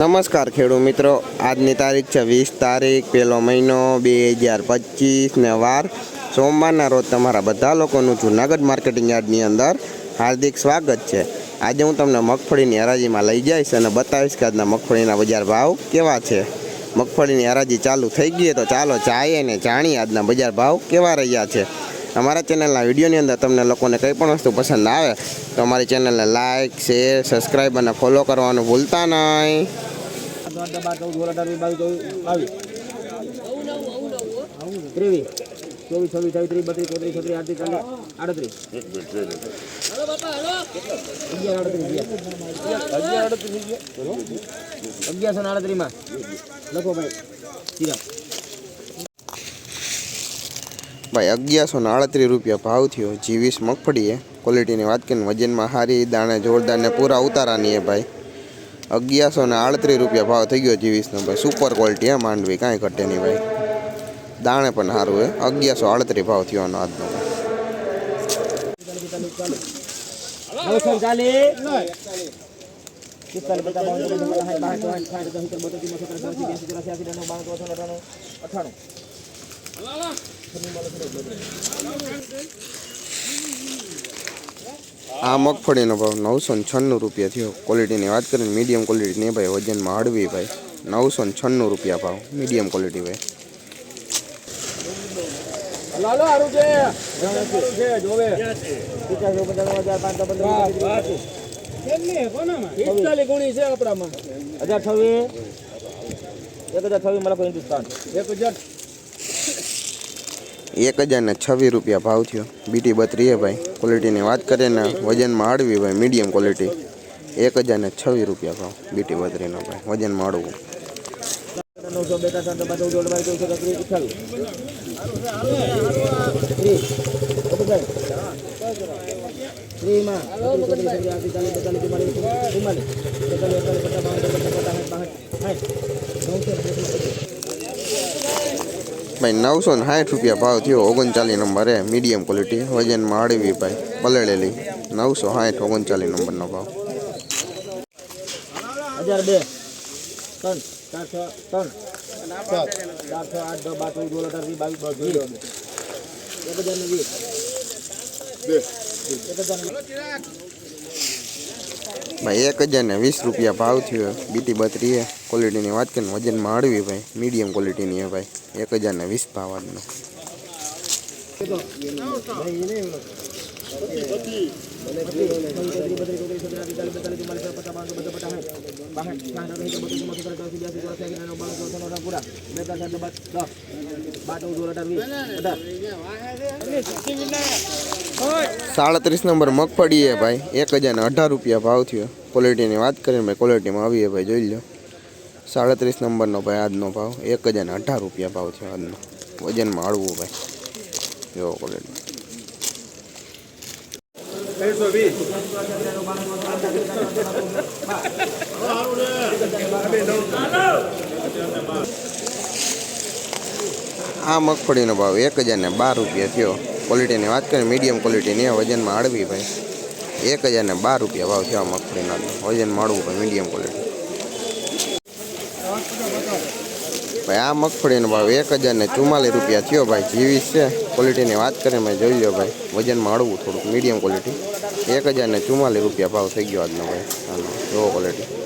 નમસ્કાર ખેડૂત મિત્રો. આજની તારીખ છે વીસ તારીખ, પહેલો મહિનો બે હજાર પચીસ ને વાર. સોમવારના રોજ તમારા બધા લોકોનું જૂનાગઢ માર્કેટિંગ યાર્ડની અંદર હાર્દિક સ્વાગત છે. આજે હું તમને મગફળીની હરાજીમાં લઈ જઈશ અને બતાવીશ કે આજના મગફળીના બજાર ભાવ કેવા છે. મગફળીની હરાજી ચાલુ થઈ ગઈ તો ચાલો ચાઈએ ને જાણીએ આજના બજાર ભાવ કેવા રહ્યા છે. અમારા ચેનલના વિડીયોની અંદર તમને લોકોને કંઈ પણ વસ્તુ પસંદ આવે તો અમારી ચેનલને લાઇક શેર, સબસ્ક્રાઈબ અને ફોલો કરવાનું ભૂલતા નહીં. આઠ બાર ચૌદ સોળ અઢાર વીસ બાવીસ ચોવીસ બાવીસ ત્રેવીસ ચોવીસ છવ્વીસ છવ્વીસ ત્રીસ બત્રીસ ચોત્રીસ છત્રીસ આડત્રીસ ચાલીસ આડત્રીસ અગિયાર આડત્રીસ અગિયારસો ને આડત્રીસમાં લખો ભાઈ સીરા ભાઈ અગિયારસો ને આડત્રીસ રૂપિયા ભાવ થયો જીવીસ મગફળી એ ક્વોલિટીની વાત કરીને વજનમાં હારી દાણે જોરદાર ને પૂરા ઉતારાની એ ભાઈ અગિયારસો ને આડત્રીસ રૂપિયા ભાવ થઈ ગયો જીવીસનો ભાઈ સુપર ક્વોલિટી હે, માંડવી, કાંઈ ઘટે નહીં ભાઈ. દાણે પણ સારું હે. અગિયારસો આડત્રીસ ભાવ થયો આનો આજનો. નવસો ચાલીસ પિસ્તાલીસ પચાસ બાવન ચોપન પચાસ સાઠ બાસઠ ચોસઠ સાઠ સિત્તેર બોતેર ચુમ્મોતેર પંચ્યાસી બ્યાસી ચોરાસી એંસી નેવું બાણું ચોસઠ અઠાણું અઠાણું. આ મગફળીનો ભાવ નવસો ને છન્નું રૂપિયા થયો. ક્વોલિટીની વાત કરીને મીડિયમ ક્વોલિટીની ભાઈ વજનમાં હળવી ભાઈ. નવસો ને છન્નું રૂપિયા ભાવ મીડિયમ ક્વોલિટી ભાઈ. એક હજાર છવ્વીસ હિન્દુસ્તાન. એક હજાર એક હજાર ને છવ્વીસ રૂપિયા ભાવ થયો. બીટી બત્રીએ ભાઈ ક્વોલિટીની વાત કરીએ ને, વજનમાં હળવી ભાઈ મીડિયમ ક્વોલિટી એક હજાર ને છવ્વીસ રૂપિયા ભાવ, બીટી બત્રીનો ભાઈ, વજનમાં હળવું નવસો બેતા સાત બાર ચૌદ નવસો ભાઈ નવસો ને સાઠ રૂપિયા ભાવ થયો ઓગણચાલીસ નંબર. હે મીડિયમ ક્વોલિટી વજનમાં હળવી ભાઈ. પલળેલી. નવસો સાઠ ઓગણચાલીસ નંબરનો ભાવ. હજાર બે. ત્રણ. ચાર છ ત્રણ. ચાર છ આઠ દસ બાર ચૌદ સોળ અઢાર વીસ. બાવીસ એક હજાર વીસ. એક હજાર ને ભાઈ, એક હજાર ને વીસ રૂપિયા ભાવ થયો. બીટી બત્રી હે ક્વોલિટીની વાત કરીને વજનમાં હળવી ભાઈ. મીડિયમ ક્વોલિટીની હે ભાઈ. એક હજાર ને વીસ ભાવ આજનો. સાડત્રીસ નંબર મગફળી હે ભાઈ, એક હજારને અઢાર રૂપિયા ભાવ થયો. ક્વોલિટીની વાત કરીને ભાઈ ક્વોલિટીમાં આવી ભાઈ, જોઈ લો. સાડત્રીસ નંબરનો ભાઈ આજનો ભાવ, એક હજારને અઢાર રૂપિયા ભાવ થયો આજનો. વજનમાં હળવું ભાઈ. જો ક્વોલિટી આ મગફળીનો ભાવ એક હજાર ને બાર રૂપિયા થયો. ક્વોલિટીની વાત કરીએ મીડિયમ ક્વોલિટીની વજનમાં હળવી ભાઈ. એક હજારને બાર રૂપિયા ભાવ થયો મગફળીનો. વજનમાં હળવું ભાઈ મીડિયમ ક્વોલિટી ભાઈ, આ મગફળીનો ભાવ એક હજારને ચુમ્માલીસ રૂપિયા થયો ભાઈ, જીવીસ છે. ક્વોલિટીની વાત કરીએ, મેં જોઈ લો ભાઈ, વજનમાં હળવું થોડુંક મીડિયમ ક્વોલિટી એક હજારને ચુમ્માલીસ રૂપિયા ભાવ થઈ ગયો આજનો ભાઈ, આનો જો ક્વોલિટી